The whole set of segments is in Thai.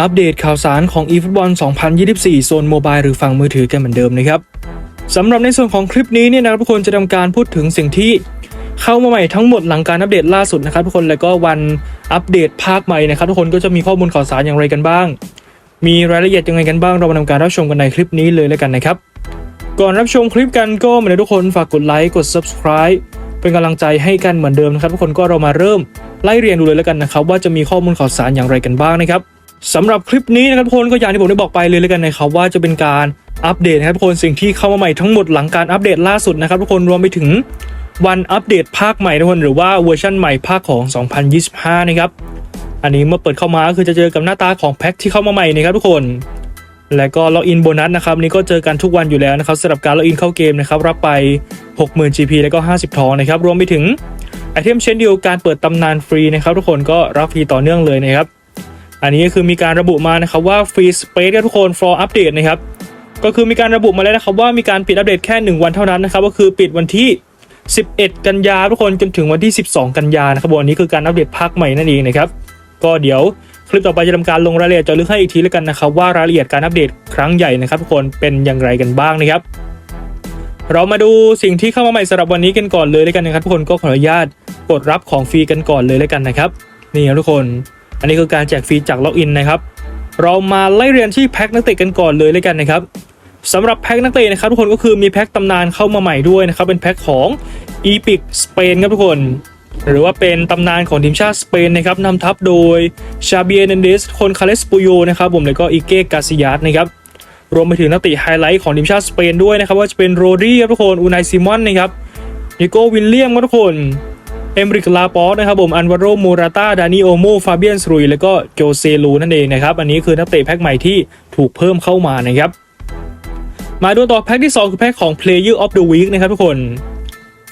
อัปเดตข่าวสารของ eFootball 2024 โซนโมบายหรือฝั่งมือถือกันเหมือนเดิมนะครับสำหรับในส่วนของคลิปนี้เนี่ยนะครับทุกคนจะทำการพูดถึงสิ่งที่เข้ามาใหม่ทั้งหมดหลังการอัปเดตล่าสุดนะครับทุกคนแล้วก็วันอัปเดตภาคใหม่นะครับทุกคนก็จะมีข้อมูลข่าวสารอย่างไรกันบ้าง มีรายละเอียดยังไงกันบ้างเรามาทำการรับชมกันในคลิปนี้เลยแล้วกันนะครับ ก่อนรับชมคลิปกันก็เหมือนทุกคนฝากกดไลค์กด subscribe เป็นกำลังใจให้กันเหมือนเดิมนะครับทุกคนก็เรามาเริ่มไล่เรียงดูเลยแล้วกันนะครับว่าจะมีข้อมูลข่าวสารอย่างไรกันบ้างนะครับ สำหรับคลิปนี้นะครับทุกคนก็อย่างที่ผมได้บอกไปเลยแล้วกันนะครับว่าจะเป็นการอัปเดตนะครับทุกคนสิ่งที่เข้ามาใหม่ทั้งหมดหลังการอัปเดตล่าสุดนะครับทุกคนรวมไปถึงวันอัปเดตภาคใหม่ทุกคนหรือว่าเวอร์ชันใหม่ภาคของ 2025 นะครับอันนี้เมื่อเปิดเข้ามาก็คือจะเจอกับหน้าตาของแพ็คที่เข้ามาใหม่นะครับทุกคน และก็ล็อกอินโบนัสนะครับนี่ก็เจอกันทุกวันอยู่แล้วนะครับสำหรับการล็อกอินเข้าเกมนะครับรับไป 60,000 GP แล้วก็ 50 ทองนะครับรวมไปถึงไอเทมเช่นเดียวการเปิดตำนานฟรีนะครับทุกคนก็รับฟรีต่อเนื่องเลยนะครับ อันนี้ก็คือมีการระบุมานะครับว่าฟรีสเปซครับทุกคน for update นะครับก็คือมีการระบุมาแล้วนะครับว่ามีการปิดอัปเดตแค่ 1 วันเท่านั้นนะครับก็คือปิดวันที่ 11 กันยาทุกคนจนถึงวันที่ 12 กันยานะครับผมอันนี้คือการอัปเดตภาคใหม่นั่นเองนะครับก็เดี๋ยวคลิปต่อไปจะทำการลงรายละเอียดเจาะลึกให้อีกทีแล้วกันนะครับว่ารายละเอียดการอัปเดตครั้งใหญ่นะครับทุกคนเป็นอย่างไรกันบ้างนะครับ เรามาดูสิ่งที่เข้ามาใหม่สำหรับวันนี้กันก่อนเลยแล้วกันนะครับทุกคนก็ขออนุญาตกดรับของฟรีกันก่อนเลยแล้วกันนะครับนี่ครับทุกคน อันนี้คือการแจกฟรีจากล็อกอินนะครับ เรามาไล่เรียนที่แพ็คนักเตะกันก่อนเลยแล้วกันนะครับสำหรับแพ็คนักเตะนะครับทุกคนก็คือมีแพ็คตำนานเข้ามาใหม่ด้วยนะครับ เป็นแพ็คของ e p i c Spain ครับทุกคน หรือว่าเป็นตำนานของทีมชาติสเปนนะครับนำทัพโดยชาเบียเนนเดสคนคาเลสปูโยนะครับผมแล้วก็อิเก้กาซิยัสนะครับรวมไปถึงนักเตะไฮไลท์ของทีมชาติสเปนด้วยนะครับว่าจะเป็นโรดรีครับทุกคนอูนายซิมอนนะครับนิโก้วิลเลียมครับทุกคน เอมริกลาปอสนะครับผมอันวาโรมูราตาดานิโอโมฟาเบียนสรุยแล้วก็โจเซลูนั่นเองนะครับ อันนี้คือนักเตะแพ็คใหม่ที่ถูกเพิ่มเข้ามานะครับ มาดูต่อแพ็คที่ 2 คือแพ็คของ Player of the Week นะครับทุกคน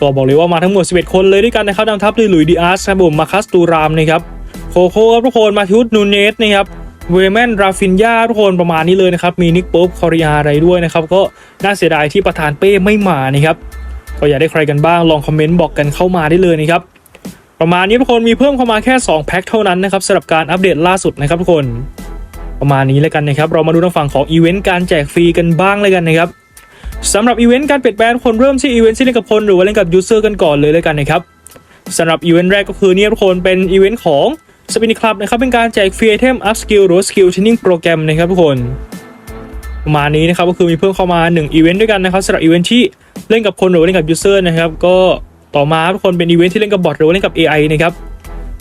ก็บอกเลยว่ามาทั้งหมด 11 คนเลยด้วยกันนะครับนำทัพโดยหลุยดิอาสครับผมมาคัสตูรามนะครับโคโค่ครับทุกคนมาทิวส์นูเนสนะครับเวแมนราฟินยาทุกคนประมาณนี้เลยนะครับ มีนิกป๊บคอริยาอะไรด้วยนะครับ ก็น่าเสียดายที่ประธานเป้ไม่มานะครับ ก็อยากได้ใครกันบ้างลองคอมเมนต์บอกกันเข้ามาได้เลยนะครับ ประมาณนี้ทุกคนมีเพิ่มเข้ามาแค่ 2 แพ็คเท่านั้นนะครับสำหรับการอัปเดตล่าสุดนะครับทุกคน ประมาณนี้แล้วกันนะครับ เรามาดูทางฝั่งของอีเวนต์การแจกฟรีกันบ้างเลยกันนะครับสำหรับอีเวนต์การเปลี่ยนแปลงคนเริ่มที่อีเวนต์ที่เล่นกับคนหรือว่าเล่นกับยูเซอร์กันก่อนเลยเลยกันนะครับสำหรับอีเวนต์แรกก็คือเนี่ยทุกคนเป็นอีเวนต์ของสปินคลับนะครับเป็นการแจกฟรีไอเทมอัพสกิลหรือสกิลเทรนนิ่งโปรแกรมนะครับทุกคนประมาณนี้นะครับก็คือมีเพิ่มเข้ามา1อีเวนต์ด้วยกันนะครับสำหรับอีเวนต์ที่เล่นกับคนหรือว่าเล่นกับยูเซอร์นะครับก็ ต่อมาทุกคนเป็นอีเวนต์ที่เล่นกับบอทหรือเล่นกับ AI นะครับ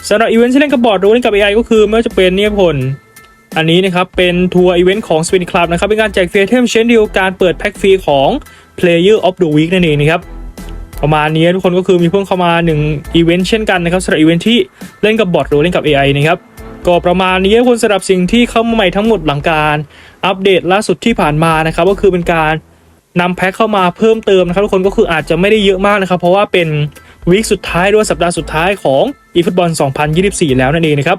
สำหรับอีเวนต์ที่เล่นกับบอทหรือเล่นกับ AI ก็คือไม่ว่าจะเป็นเนี่ยทุกคนอันนี้นะครับเป็นทัวร์อีเวนต์ของ Spin Club นะครับเป็นการแจกฟรีเทมเช่นเดียวการเปิดแพ็คฟรีของ Player of the Week นั่นเองนะครับประมาณนี้ทุกคนก็คือมีเพิ่มเข้ามา1อีเวนต์เช่นกันนะครับสำหรับอีเวนต์ที่เล่นกับบอทหรือเล่นกับ AI นะครับก็ประมาณนี้ทุกคนสำหรับสิ่งที่เข้ามาใหม่ทั้งหมดหลังการอัปเดตล่าสุดที่ผ่านมานะครับก็คือเป็นการ นำแพ็คเข้ามาเพิ่มเติมนะครับทุกคนก็คืออาจจะไม่ได้เยอะมากนะครับ เพราะว่าเป็นวีคสุดท้ายด้วยสัปดาห์สุดท้ายของ eFootball 2024 แล้วนั่นเองนะครับ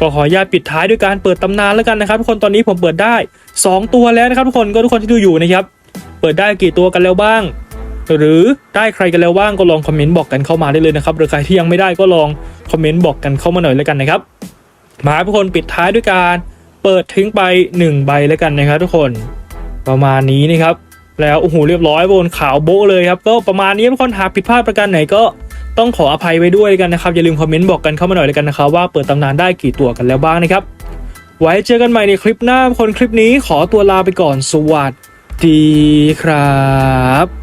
ก็ขออนุญาตปิดท้ายด้วยการเปิดตำนานแล้วกันนะครับทุกคนตอนนี้ผมเปิดได้ 2 ตัวแล้วนะครับทุกคนก็ทุกคนที่ดูอยู่นะครับเปิดได้กี่ตัวกันแล้วบ้าง หรือได้ใครกันแล้วบ้างก็ลองคอมเมนต์บอกกันเข้ามาได้เลยนะครับหรือใครที่ยังไม่ได้ก็ลองคอมเมนต์บอกกันเข้ามาหน่อยแล้วกันนะครับมาทุกคนปิดท้ายด้วยการเปิดทิ้งไป 1 ใบแล้วกันนะครับทุกคน ประมาณนี้นะครับ แล้วโอ้โหเรียบร้อยบนขาวโบ๊ะเลยครับก็ประมาณนี้ทุกคนหากผิดพลาดประการไหนก็ต้องขออภัยไว้ด้วยกันนะครับ อย่าลืมคอมเมนต์บอกกันเข้ามาหน่อยเลยกันนะครับว่าเปิดตำนานได้กี่ตัวกันแล้วบ้างนะครับ ไว้เจอกันใหม่ในคลิปหน้าคนคลิปนี้ขอตัวลาไปก่อนสวัสดีครับ